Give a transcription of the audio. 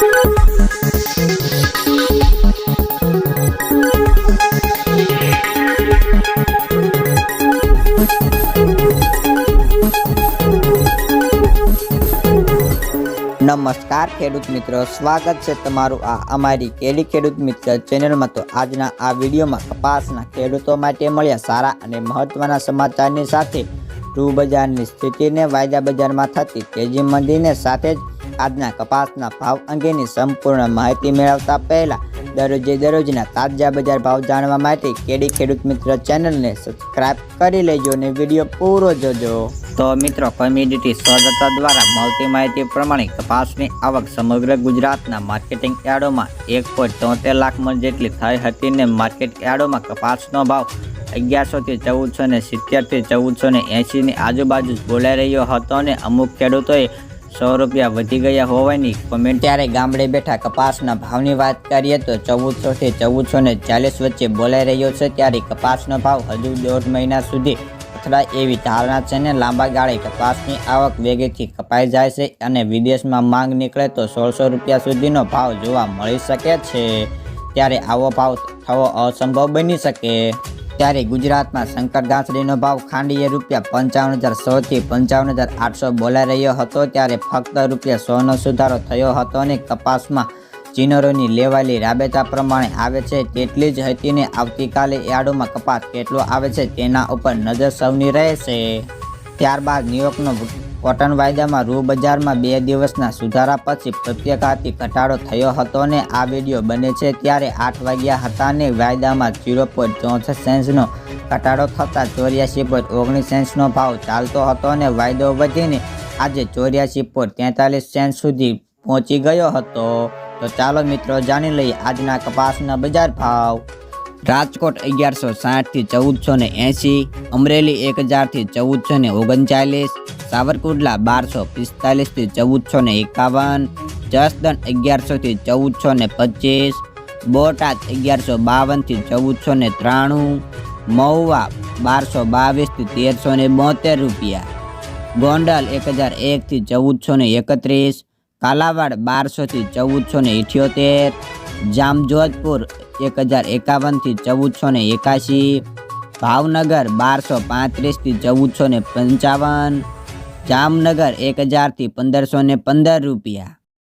નમસ્કાર ખેડૂત મિત્રો, સ્વાગત છે તમારું આ અમારી કેડી ખેડૂત મિત્ર ચેનલમાં. તો આજના આ વિડીયોમાં કપાસના ખેડૂતો માટે મળ્યા સારા અને મહત્ત્વના સમાચારની સાથે રૂ બજારની સ્થિતિને વાયદા બજારમાં થતી તેજી મંદીને સાથે જ આજના કપાસના ભાવ અંગેની સંપૂર્ણ માહિતી મેળવતા પહેલા દરરોજે દરરોજના તાજા બજાર ભાવ જાણવા માટે કેડી ખેડૂત મિત્ર ચેનલને સબસ્ક્રાઇબ કરી લેજો અને વીડિયો પૂરો જોજો. તો મિત્રો કોમ્યુનિટી સ્વરતા દ્વારા મળતી માહિતી પ્રમાણે કપાસની આવક સમગ્ર ગુજરાતના માર્કેટિંગ યાર્ડોમાં એક પોઈન્ટ તોતેર લાખ મણ જેટલી થઈ હતી ને માર્કેટ યાર્ડોમાં કપાસનો ભાવ અગિયારસોથી ચૌદસો ને સિત્તેરથી ચૌદસો ને એંશીની આજુબાજુ બોલાઈ રહ્યો હતો અને અમુક ખેડૂતોએ સો રૂપિયા વધી ગયા હોવાની કોમેન્ટ ત્યારે ગામડે બેઠા કપાસના ભાવની વાત કરીએ તો ચૌદસોથી ચૌદસો ને ચાલીસ વચ્ચે બોલાઈ રહ્યો છે ત્યારે કપાસનો ભાવ હજુ દોઢ મહિના સુધી અથડાય એવી ધારણા છે ને લાંબા ગાળે કપાસની આવક વેગેથી કપાઈ જાય છે અને વિદેશમાં માંગ નીકળે તો સોળસો રૂપિયા સુધીનો ભાવ જોવા મળી શકે છે. ત્યારે આવો ભાવ થવો અસંભવ બની શકે. ત્યારે ગુજરાતમાં શંકર ઘાસડીનો ભાવ ખાંડીએ રૂપિયા પંચાવન હજાર સોથી પંચાવન હજાર આઠસો બોલાઈ રહ્યો હતો. ત્યારે ફક્ત રૂપિયા સોનો સુધારો થયો હતો અને કપાસમાં ચીનરોની લેવાયેલી રાબેતા પ્રમાણે આવે છે. તેટલી જ હતીને આવતીકાલે યાર્ડોમાં કપાસ કેટલો આવે છે તેના ઉપર નજર સૌની રહેશે. ત્યારબાદ ન્યુયોર્કનો કોટન વાયદામાં રૂ બજારમાં બે દિવસના સુધારા પછી પ્રત્યેકાથી ઘટાડો થયો હતો ને આ વીડિયો બને છે ત્યારે આઠ વાગ્યા હતા ને વાયદામાં ઝીરો પોઈન્ટ ચોસઠ સેન્સનો ઘટાડો થતાં ચોર્યાસી પોઈન્ટ ઓગણીસ સેન્સનો ભાવ ચાલતો હતો અને વાયદો વધીને આજે ચોર્યાસી પોઈન્ટ તેતાલીસ સેન્સ સુધી પહોંચી ગયો હતો. તો ચાલો મિત્રો જાણી લઈએ આજના કપાસના બજાર ભાવ. રાજકોટ અગિયારસો સાઠથી ચૌદસો ને એંસી, અમરેલી એક હજારથી ચૌદસો ને ઓગણચાલીસ સાવરકુંડલા બારસો પિસ્તાલીસથી ચૌદસો ને એકાવન, જસદણ અગિયારસોથી ચૌદસો ને પચીસ, બોટાદ અગિયારસો બાવનથી ચૌદસો ને ત્રાણું, મહુવા બારસો બાવીસથી તેરસો ને બોતેર રૂપિયા. ગોંડલ એક હજાર એકથી ચૌદસો ને એકત્રીસ, કાલાવાડ બારસોથી ચૌદસો ને ઇઠ્યોતેર, જામજોધપુર એક હજાર એકાવનથી ચૌદસો ને એકાશી, ભાવનગર બારસો પાંત્રીસથી ચૌદસો ને પંચાવન જામનગર એક હજારથી પંદરસો ને પંદર રૂપિયા.